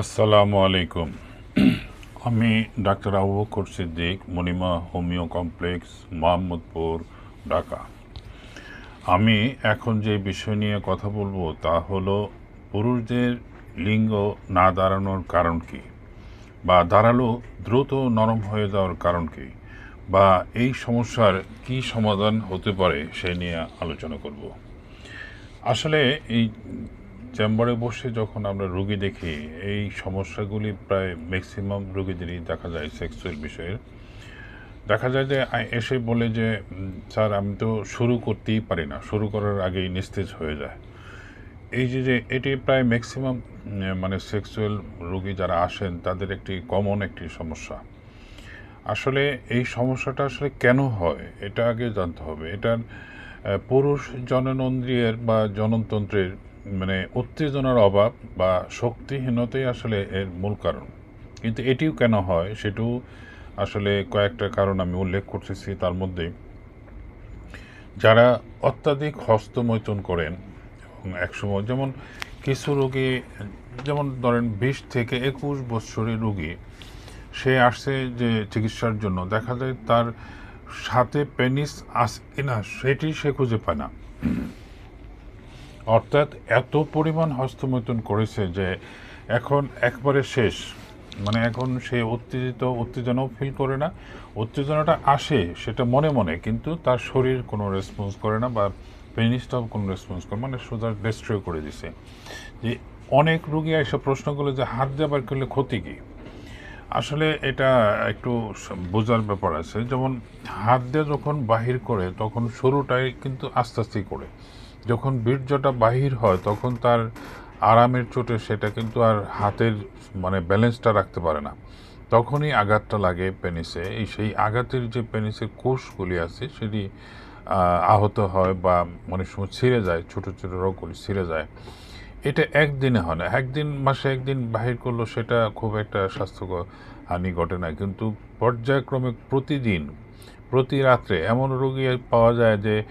আসসালামু আলাইকুম। আমি doctor Abu Bakar Siddique, Monima homeo complex, Mohammadpur, Dhaka. আমি এখন যে বিষয় নিয়ে কথা বলব তা হলো, পুরুষদের লিঙ্গ না দাঁড়ানোর কারণ কি? বা দাঁড়াল, দ্রুত নরম হয়ে যাওয়ার কারণ কি? বা এই সমস্যার কি সমাধান হতে পারে সে নিয়ে আলোচনা করব। আসলে এই চেম্বারে বসে যখন আমরা রোগী দেখি, এই সমস্যাগুলি প্রায় ম্যাক্সিমাম রোগীদেরই দেখা যায় সেক্সুয়াল বিষয়ের দেখা যায় যে এসে বলে যে স্যার, আমি তো শুরু করতেই পারি না। শুরু করার আগেই নিস্তেজ হয়ে যায়। এই যে যে, এটি প্রায় ম্যাক্সিমাম মানে সেক্সুয়াল রোগী যারা আসেন, তাদের একটি কমন একটি সমস্যা। আসলে এই সমস্যাটা আসলে কেন হয়, এটা আগে জানতে হবে। এটার পুরুষ জননেন্দ্রিয়ের বা জননতন্ত্রের মানে উত্তেজনার অভাব বা শক্তিহীনতাই আসলে এর মূল কারণ। কিন্তু এটিও কেন হয় সেটাও আসলে কয়েকটা কারণ আমি উল্লেখ করতেছি তার মধ্যে। যারা অত্যাধিক হস্তমৈথুন করেন একসময় যেমন কিছু রোগী, যেমন ধরেন বিশ থেকে একুশ বছরের রোগী, সে আসছে যে চিকিৎসার জন্য, দেখা যায় তার সাথে পেনিস আছে কিনা, সেটি সে খুঁজে পায় না। অর্থাৎ এত পরিমাণ হস্তমৈথুন করেছে যে এখন একবারে শেষ। মানে এখন সে উত্তেজিত, উত্তেজনাও ফিল করে না। উত্তেজনাটা আসে, সেটা মনে মনে, কিন্তু তার শরীর কোনো রেসপন্স করে না বা পেনিসটাও কোনো রেসপন্স করে মানে সোজা ডেস্ট্রয় করে দিছে। যে অনেক রুগী এসে প্রশ্ন করলে যে হাত দেবার করলে ক্ষতি কী? আসলে এটা একটু বোঝার ব্যাপার আছে। যেমন হাত দিয়ে যখন বাহির করে, তখন শুরুটাই কিন্তু আস্তে আস্তেই করে। যখন বীর্যটা বাহির হয়, তখন তার আরামের চোটে সেটা কিন্তু আর হাতের মানে ব্যালেন্সটা রাখতে পারে না। তখনই আঘাতটা লাগে পেনিসে। এই সেই আঘাতের যে পেনিসের কোষগুলি আছে, সেটি আহত হয় বা অনেক সময় ছিঁড়ে যায়, ছোটো ছোটো রোগগুলি ছিঁড়ে যায়। এটা একদিনে হয় না। একদিন, মাসে একদিন বাহির করল, সেটা খুব একটা স্বাস্থ্যকর হানি ঘটে না। কিন্তু পর্যায়ক্রমে প্রতিদিন, প্রতি রাত্রে এমন রোগী পাওয়া যায় যে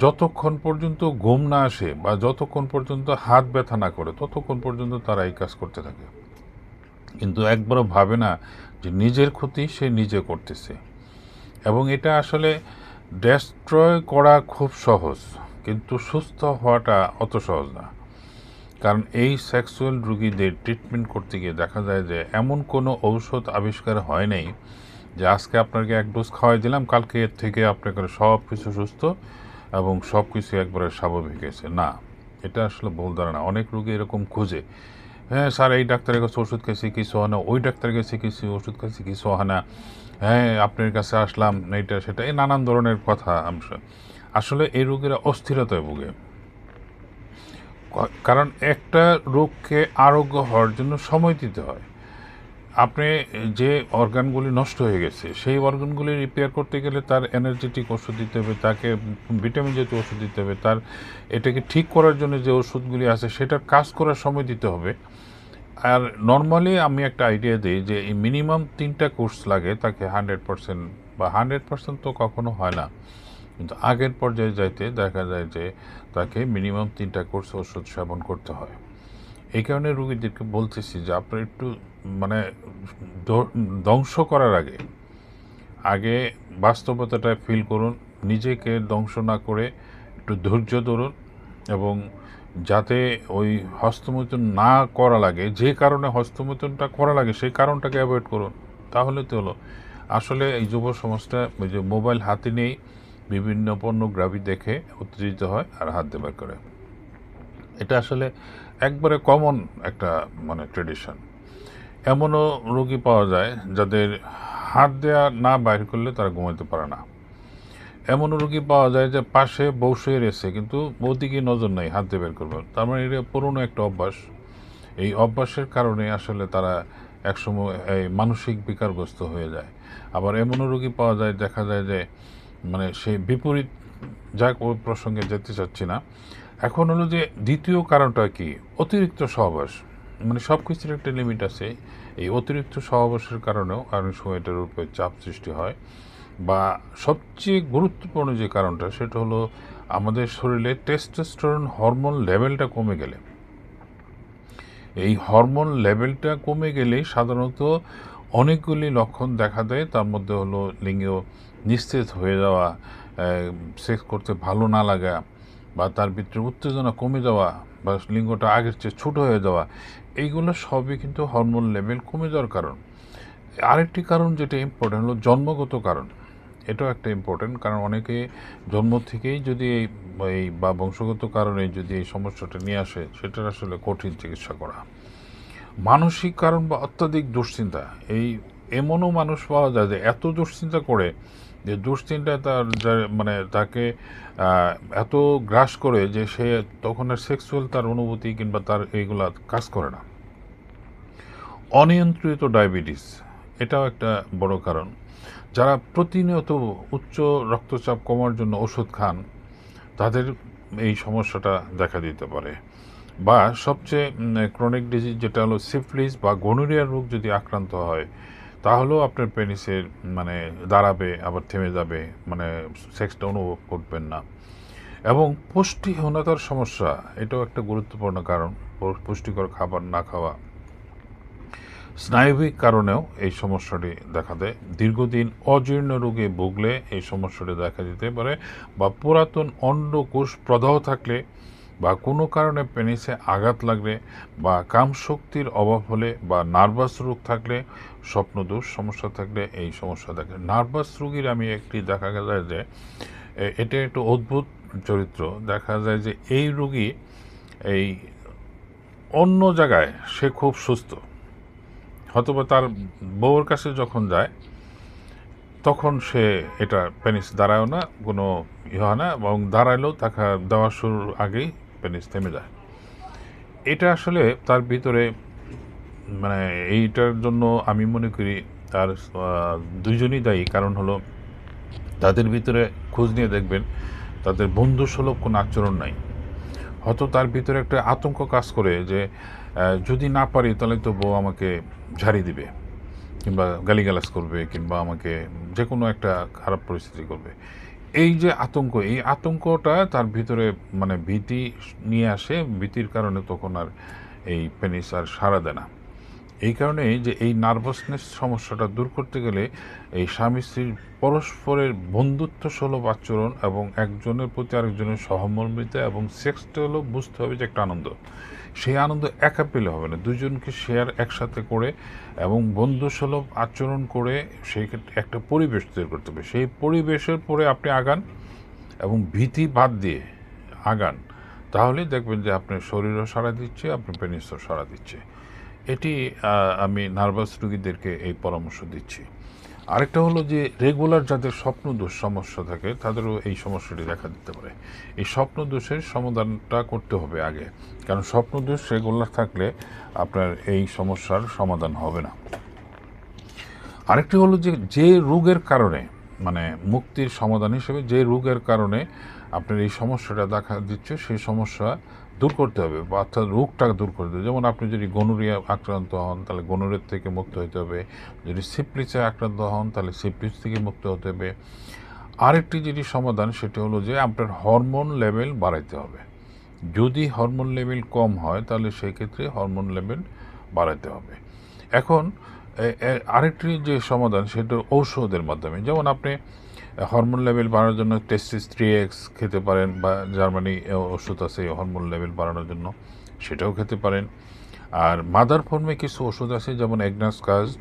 যতক্ষণ পর্যন্ত ঘুম না আসে বা যতক্ষণ পর্যন্ত হাত ব্যথা না করে, ততক্ষণ পর্যন্ত তারা এই কাজ করতে থাকে। কিন্তু একবারও ভাবে না যে নিজের ক্ষতি সে নিজে করতেছে। এবং এটা আসলে ডেস্ট্রয় করা খুব সহজ, কিন্তু সুস্থ হওয়াটা অত সহজ না। কারণ এই সেক্সুয়াল রুগীদের ট্রিটমেন্ট করতে গিয়ে দেখা যায় যে এমন কোনো ঔষধ আবিষ্কার হয় নাই যে আজকে আপনাকে এক ডোজ খাওয়াই দিলাম, কালকে এর থেকে আপনাকে সব কিছু সুস্থ এবং সব কিছু একবারে স্বাভাবিক হয়েছে। না, এটা আসলে ভুল ধারণা। অনেক রোগী এরকম খুঁজে। হ্যাঁ স্যার, এই ডাক্তারের কাছে ওষুধ খেয়েছি কিছু হয় না। ওই ডাক্তারের কাছে কিছু ওষুধ খেয়েছি কিছু হয় না। হ্যাঁ আপনার কাছে আসলাম, এইটা সেটা। এই নানান ধরনের কথা আসলে এই রোগীরা অস্থিরতায় ভুগে। কারণ একটা রোগকে আরোগ্য হওয়ার জন্য সময় দিতে হয়। আপনি যে অর্গানগুলি নষ্ট হয়ে গেছে, সেই অর্গানগুলি রিপেয়ার করতে গেলে তার এনার্জেটিক ওষুধ দিতে হবে, তাকে ভিটামিন জাতীয় ওষুধ দিতে হবে, তার এটাকে ঠিক করার জন্য যে ওষুধগুলি আছে, সেটার কাজ করার সময় দিতে হবে। আর নর্মালি আমি একটা আইডিয়া দিই যে এই মিনিমাম তিনটা কোর্স লাগে, তাকে হান্ড্রেড পার্সেন্ট বা হান্ড্রেড পার্সেন্ট তো কখনো হয় না। কিন্তু আগের পর্যায়ে যাইতে দেখা যায় যে তাকে মিনিমাম তিনটা কোর্স ওষুধ সেবন করতে হয়। এই কারণে রুগীদেরকে বলতেছি যে আপনার একটু মানে ধ্বংস করার আগে আগে বাস্তবতাটা ফিল করুন, নিজেকে ধ্বংস না করে একটু ধৈর্য ধরুন এবং যাতে ওই হস্তমৈথুন না করা লাগে, যে কারণে হস্তমৈথুনটা করা লাগে সেই কারণটাকে অ্যাভয়েড করুন। তাহলে তো হলো। আসলে এই যুব সমাজটা ওই যে মোবাইল হাতে নেই বিভিন্ন পণ্যগ্রাফি দেখে উত্তেজিত হয় আর হাত দেবার করে। এটা আসলে একবারে কমন একটা মানে ট্রেডিশন এমনও রোগী পাওয়া যায় যাদের হাত দেওয়া না বাইর করলে তারা ঘুমাতে পারে না। এমন রোগী পাওয়া যায় যে পাশে বসে রয়েছে কিন্তু ওদিকে নজর নাই, হাত দিয়ে বের করবে। তার মানে এটা পুরনো একটা অভ্যাস। এই অভ্যাসের কারণে আসলে তারা একসময় এই মানসিক বিকারগ্রস্ত হয়ে যায়। আবার এমনও রোগী পাওয়া যায়, দেখা যায় যে মানে সেই বিপরীত যাক ওই প্রসঙ্গে যেতে চাচ্ছি না। এখন হলো যে দ্বিতীয় কারণটা কি? অতিরিক্ত সহবাস। মানে সব কিছুর একটা লিমিট আছে। এই অতিরিক্ত সহবাসের কারণেও অনেক সময় এটার উপরে চাপ সৃষ্টি হয়। বা সবচেয়ে গুরুত্বপূর্ণ যে কারণটা, সেটা হলো আমাদের শরীরে টেস্টোস্টেরন হরমোন লেভেলটা কমে গেলে। এই হরমোন লেভেলটা কমে গেলে সাধারণত অনেকগুলি লক্ষণ দেখা দেয়। তার মধ্যে হলো লিঙ্গ নিস্তেজ হয়ে যাওয়া সেক্স করতে ভালো না লাগা বা তার ভিতরে উত্তেজনা কমে যাওয়া বা লিঙ্গটা আগের চেয়ে ছোটো হয়ে যাওয়া এইগুলো সবই কিন্তু হরমোন লেভেল কমে যাওয়ার কারণ। আরেকটি কারণ যেটা ইম্পর্টেন্ট হলো জন্মগত কারণ। এটাও একটা ইম্পর্টেন্ট কারণ অনেকে জন্ম থেকেই যদি এই বা বংশগত কারণে যদি এই সমস্যাটা নিয়ে আসে, সেটার আসলে কঠিন চিকিৎসা করা। মানসিক কারণ বা অত্যাধিক দুশ্চিন্তা, এই এমনও মানুষ পাওয়া যায় যে এত দুশ্চিন্তা করে যে দুশ্চিন্তা তার মানে তাকে এত গ্রাস করে যে সে তখন আর সেক্সুয়াল তার অনুভূতি কিংবা তার এইগুলা কাজ করে না। অনিয়ন্ত্রিত ডায়াবেটিস এটাও একটা বড় কারণ। যারা প্রতিনিয়ত উচ্চ রক্তচাপ কমার জন্য ওষুধ খান, তাদের এই সমস্যাটা দেখা দিতে পারে। বা সবচেয়ে ক্রনিক ডিজিজ যেটা হলো সিফলিস বা গনোরিয়া রোগ যদি আক্রান্ত হয় তাহলেও আপনার পেনিসের মানে দাঁড়াবে, আবার থেমে যাবে মানে সেক্সটা অনুভব করবেন না। এবং পুষ্টিহীনতার সমস্যা, এটাও একটা গুরুত্বপূর্ণ কারণ পুষ্টিকর খাবার না খাওয়া। স্নায়বিক কারণেও এই সমস্যাটি দেখা দেয়। দীর্ঘদিন অজীর্ণ রোগে ভুগলে এই সমস্যাটি দেখা দিতে পারে বা পুরাতন অন্ডকোষ প্রদাহ থাকলে বা কোনো কারণে পেনিসে আঘাত লাগলে বা কামশক্তির অভাব হলে বা নার্ভাস রোগ থাকলে স্বপ্নদোষ সমস্যা থাকলে এই সমস্যা থাকে নার্ভাস রোগীর আমি একটি দেখা যায় যে এটা একটু অদ্ভুত চরিত্র। দেখা যায় যে এই রোগী এই অন্য জায়গায় সে খুব সুস্থ। হয়তোবা তার বউয়ের কাছে যখন যায়, তখন সে এটা পেনিস দাঁড়ায়ও না, কোনো ইয়ে হয় না, এবং দাঁড়াইলেও তাকে দেওয়া শুরুর আগেই পেনিস থেমে যায় এটা আসলে তার ভিতরে মানে এইটার জন্য আমি মনে করি তার আহ, দুইজনই দায়ী। কারণ হলো তাদের ভিতরে খোঁজ নিয়ে দেখবেন তাদের বন্ধু সুলভ কোনো আচরণ নাই। হয়তো তার ভিতরে একটা আতঙ্ক কাজ করে যে যদি না পারি তাহলে তো বউ আমাকে ঝাড়ি দিবে কিংবা গালিগালাজ করবে কিংবা আমাকে যে কোনো একটা খারাপ পরিস্থিতি করবে। এই যে আতঙ্ক, এই আতঙ্কটা তার ভিতরে মানে ভীতি নিয়ে আসে, ভীতির কারণে তখন আর এই পেনিস আর সারা দেয় না। এই কারণে যে এই নার্ভাসনেস সমস্যাটা দূর করতে গেলে এই স্বামী স্ত্রীর পরস্পরের বন্ধুত্ব সুলভ আচরণ এবং একজনের প্রতি আরেকজনের সহমর্মিতা এবং সেক্সটা হলো বুঝতে হবে যে একটা আনন্দ। সেই আনন্দ একা পেলে হবে না। দুজনকে শেয়ার একসাথে করে এবং বন্ধু সুলভ আচরণ করে সেই ক্ষেত্রে একটা পরিবেশ তৈরি করতে হবে। সেই পরিবেশের পরে আপনি আগান এবং ভীতি বাদ দিয়ে আগান। তাহলেই দেখবেন যে আপনার শরীরও সাড়া দিচ্ছে, আপনার পেনিসও সাড়া দিচ্ছে। এটি আমি নার্ভাস রুগীদেরকে এই পরামর্শ দিচ্ছি। আরেকটা হলো যে, রেগুলার যাদের স্বপ্ন দোষ সমস্যা থাকে, তাদেরও এই সমস্যাটি দেখা দিতে পারে। এই স্বপ্ন দোষের সমাধানটা করতে হবে আগে। কারণ স্বপ্ন দোষ রেগুলার থাকলে আপনার এই সমস্যার সমাধান হবে না। আরেকটি হলো যে যে রোগের কারণে মানে মুক্তির সমাধান হিসেবে যে রোগের কারণে আপনার এই সমস্যাটা দেখা দিচ্ছে, সেই সমস্যা দূর করতে হবে বা অর্থাৎ রোগটা দূর করতে হবে। যেমন আপনি যদি গনুরিয়া আক্রান্ত হন, তাহলে গনোরিয়ার থেকে মুক্ত হতে হবে। যদি সিপ্লিসে আক্রান্ত হন, তাহলে সিপ্লিস থেকে মুক্ত হতে হবে। আরেকটি যেটি সমাধান, সেটি হলো যে আপনার হরমোন লেভেল বাড়াইতে হবে। যদি হরমোন লেভেল কম হয়, তাহলে সেই ক্ষেত্রে হরমোন লেভেল বাড়াইতে হবে। এখন আরেকটি যে সমাধান, সেটা ঔষধের মাধ্যমে। যেমন আপনি হরমোন লেভেল বাড়ানোর জন্য টেস্টিস থ্রি এক্স খেতে পারেন, বা জার্মানি ওষুধ আছে হরমোন লেভেল বাড়ানোর জন্য, সেটাও খেতে পারেন। আর মাদার ফর্মে কিছু ওষুধ আছে, যেমন agnus cast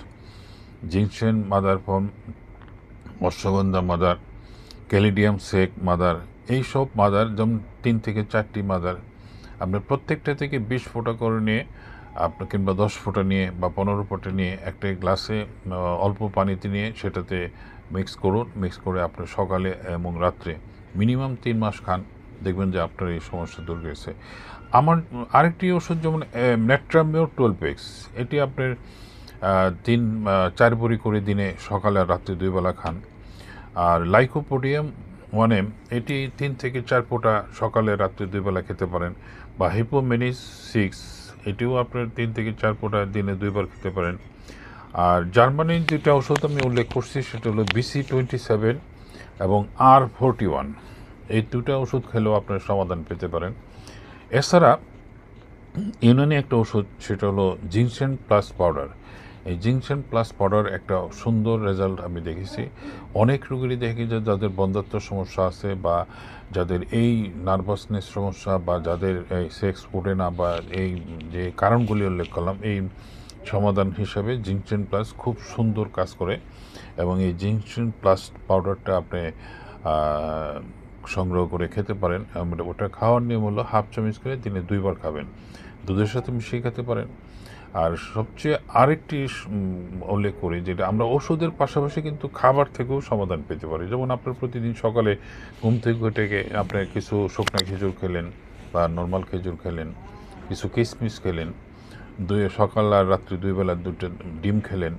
ginseng mother form ashwagandha mother, caladium সেক মাদার এইসব মাদার, যেমন তিন থেকে চারটি মাদার, আপনি প্রত্যেকটা থেকে বিশ ফোটা করে নিয়ে আপনি কিংবা দশ ফোঁটা নিয়ে বা পনেরো ফোঁটা নিয়ে একটা গ্লাসে অল্প পানিতে নিয়ে সেটাতে মিক্স করুন। মিক্স করে আপনি সকালে এবং রাত্রে মিনিমাম তিন মাস খান। দেখবেন যে আপনার এই সমস্যা দূর গেছে আমার আরেকটি ওষুধ যেমন নেট্রামিও টুয়েলভ এটি আপনার তিন চার বড়ি করে দিনে সকালে আর রাত্রে দুইবেলা খান। আর লাইকোপোডিয়াম ওয়ান এম এটি তিন থেকে চার ফোঁটা সকালে রাত্রে দুইবেলা খেতে পারেন। বা হিপোমেনিস সিক্স এটিও আপনার তিন থেকে চার ফোঁটা দিনে দুইবার খেতে পারেন। আর জার্মানির যেটা ওষুধ আমি উল্লেখ করছি, সেটা হলো বিসি টোয়েন্টি সেভেন এবং আর ফোরটি ওয়ান এই দুটা ওষুধ খেলেও আপনার সমাধান পেতে পারেন। এছাড়া ইউনানি একটা ওষুধ সেটা হলো জিনসেন প্লাস পাউডার। এই জিনসেন প্লাস পাউডার একটা সুন্দর রেজাল্ট আমি দেখেছি। অনেক রোগীরই দেখি যে যাদের বন্ধাত্ম সমস্যা আছে বা যাদের এই নার্ভাসনেস সমস্যা বা যাদের এই সেক্স ফুটে না বা এই যে কারণগুলি উল্লেখ করলাম, এই সমাধান হিসাবে জিনসেন প্লাস খুব সুন্দর কাজ করে এবং এই জিনসেন প্লাস পাউডারটা আপনি সংগ্রহ করে খেতে পারেন। ওটা খাওয়ার নিয়ম হলো হাফ চামচ করে দিনে দুইবার খাবেন। দুধের সাথে মিশিয়ে খেতে পারেন। আর সবচেয়ে আরেকটি উল্লেখ করি যেটা আমরা ওষুধের পাশাপাশি কিন্তু খাবার থেকেও সমাধান পেতে পারি। যেমন আপনার প্রতিদিন সকালে ঘুম থেকে গিয়ে আপনার কিছু শুকনা খেজুর খেলেন বা নর্মাল খেজুর খেলেন, কিছু কিশমিশ খেলেন দুই সকাল আর রাত্রি দুই বেলা দুটো ডিম খেলেন,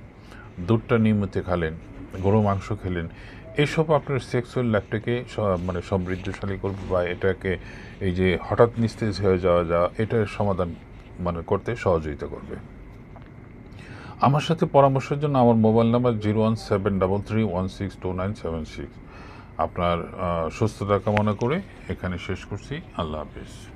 দুধটা নিয়মিত খালেন, গরু মাংস খেলেন এইসব আপনার সেক্সুয়াল লাইফটাকে মানে সমৃদ্ধশালী করবে বা এটাকে এই যে হঠাৎ নিস্তেজ হয়ে যাওয়া যাওয়া এটার সমাধান মানে করতে সহযোগিতা করবে। আমার সাথে পরামর্শের জন্য আমার mobile number zero one seven double three one six two nine seven six. আপনার সুস্থতা কামনা করে এখানে শেষ করছি। আল্লাহ হাফিজ।